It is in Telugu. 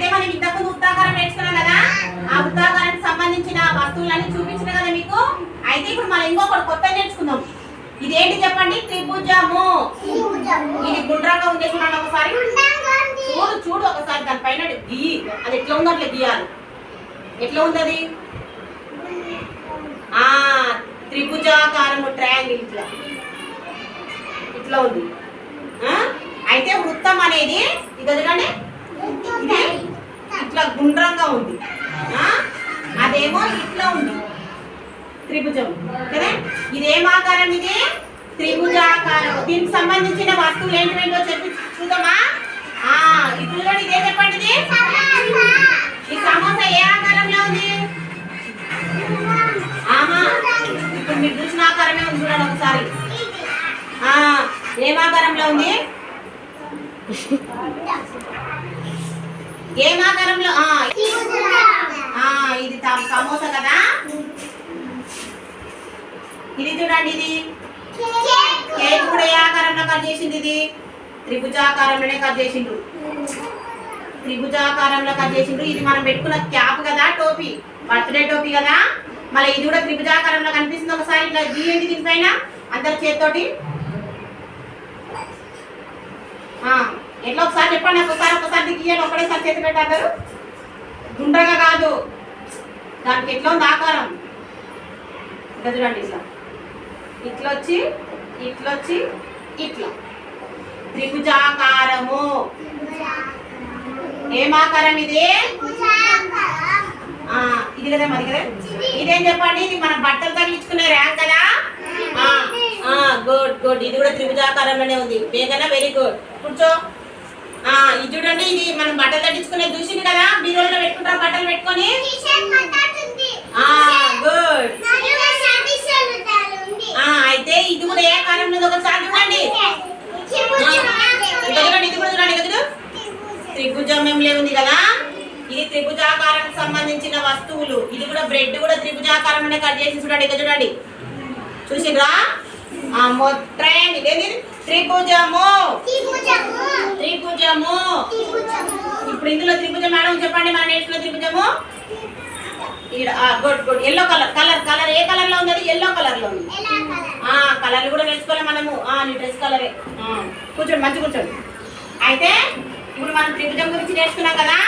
అంటే మనం ఇంతకు వృత్తాకారం నేర్చుకున్నాం కదా? ఆ వృత్తాకారానికి సంబంధించిన వస్తువులన్నీ చూపించిన కదా మీకు? అయితే ఇప్పుడు మనం ఇంకొకటి కొత్త నేర్చుకుందాం. ఇదేంటి చెప్పండి? త్రిభుజము. ఇది గుండ్రంగా ఉంది చూడండి ఒకసారి. చూడు చూడు ఒకసారి. దానిపైన గీ. అది ఎట్లా ఉందో అట్లా గీయాలి. ఎట్లా ఉంది అది? ఆ త్రిభుజాకారము ట్రయాంగిల్ ఇట్లా. ఇట్లా ఉంది. అయితే వృత్తం అనేది ఇది చూడండి ఇది ఇట్లా గుండ్రంగా ఉంది. అదేమో ఇట్లా ఉంది. త్రిభుజం. కదా? ఇదేం ఆకారం ఇది త్రిభుజాకారం. దీనికి సంబంధించిన వస్తువులు ఏంటివేంటో చెప్పి చూద్దామా? ఆ ఇప్పుడు ఇదే చెప్పండి ఈ సమోసా ఏ ఆకారంలో ఉంది? ఆహా ఇప్పుడు మీరు చూసిన ఆకారమే ఉంది చూడండి ఒకసారి. ఆ ఏం ఆకారంలో ఉంది? ఏం ఆకారంలో ఆ. ఇది సమోసా కదా? ఇది చూడండి ఇది. కేక్ కూడా ఏ ఆకారంలో కట్ చేసింది ఇది? త్రిభుజాకారంలోనే కట్ చేసిండు త్రిభుజాకారంలో కట్ చేసిండు ఇది మనం పెట్టుకున్న క్యాప్ కదా టోపీ. బర్త్డే టోపీ కదా. మళ్ళీ ఇది కూడా త్రిభుజాకారంలో కనిపిస్తుంది ఒకసారి. ఇట్లా గీయండి దీనిపైన? అందరి చేతితోటి. ఆ, ఎట్లా ఒకసారి చెప్పండి నాకు ఒకసారి ఒకసారి గీయాలి ఒకటేసారి చేతి పెట్టారు గుండ్రగా కాదు. దానికి ఎట్లా ఉంది ఆకారం? ఇంకా చూడండి ఇట్లా ఇట్లా వచ్చి ఇట్లా. వచ్చి ఇట్లా త్రిభుజాకారము. ఏం ఆకారం ఇది? ఇది కదా మరి కదా? ఇదేం చెప్పండి? ఇది మన బట్టలు తగిలించుకునే ర్యాంక్ కదా? Good good. ఇది కూడా త్రిభుజాకారంలోనే ఉంది. బేగన వెరీ గుడ్. కూర్చో. ఇది చూడండి ఇది మనం బట్టలు తగ్గించుకునే చూసింది కదా బీరోలో పెట్టుకుంటాం బట్టలు పెట్టుకొని. గుడ్. ఆ అయితే ఇది కూడా ఏ ఉందో ఒకసారి చూడండి. చూడండి ఇది కూడా చూడండి కదా త్రిభుజం. ఏం ఉంది కదా? ఇది త్రిభుజాకారానికి సంబంధించిన వస్తువులు. ఇది కూడా బ్రెడ్ కూడా త్రిభుజాకారంలోనే కట్ చేసి చూడండి ఇక్కడ చూడండి. చూసిరా ఆ ట్రయాంగిల్ ఏది? త్రిభుజము. త్రిభుజము. ఇప్పుడు ఇందులో త్రిభుజం మేడం చెప్పండి మన నేర్చుకున్న త్రిభుజము. Good good. Yellow colour colour colour ఏ కలర్లో ఉంది అది ఎల్లో కలర్లో ఉంది. ఆ కలర్ కూడా నేర్చుకోవాలి మనము. ఆ నీ డ్రెస్ కలరే కూర్చోండి మంచి కూర్చోండి. అయితే ఇప్పుడు మనం త్రిభుజం గురించి నేర్చుకున్నాం కదా?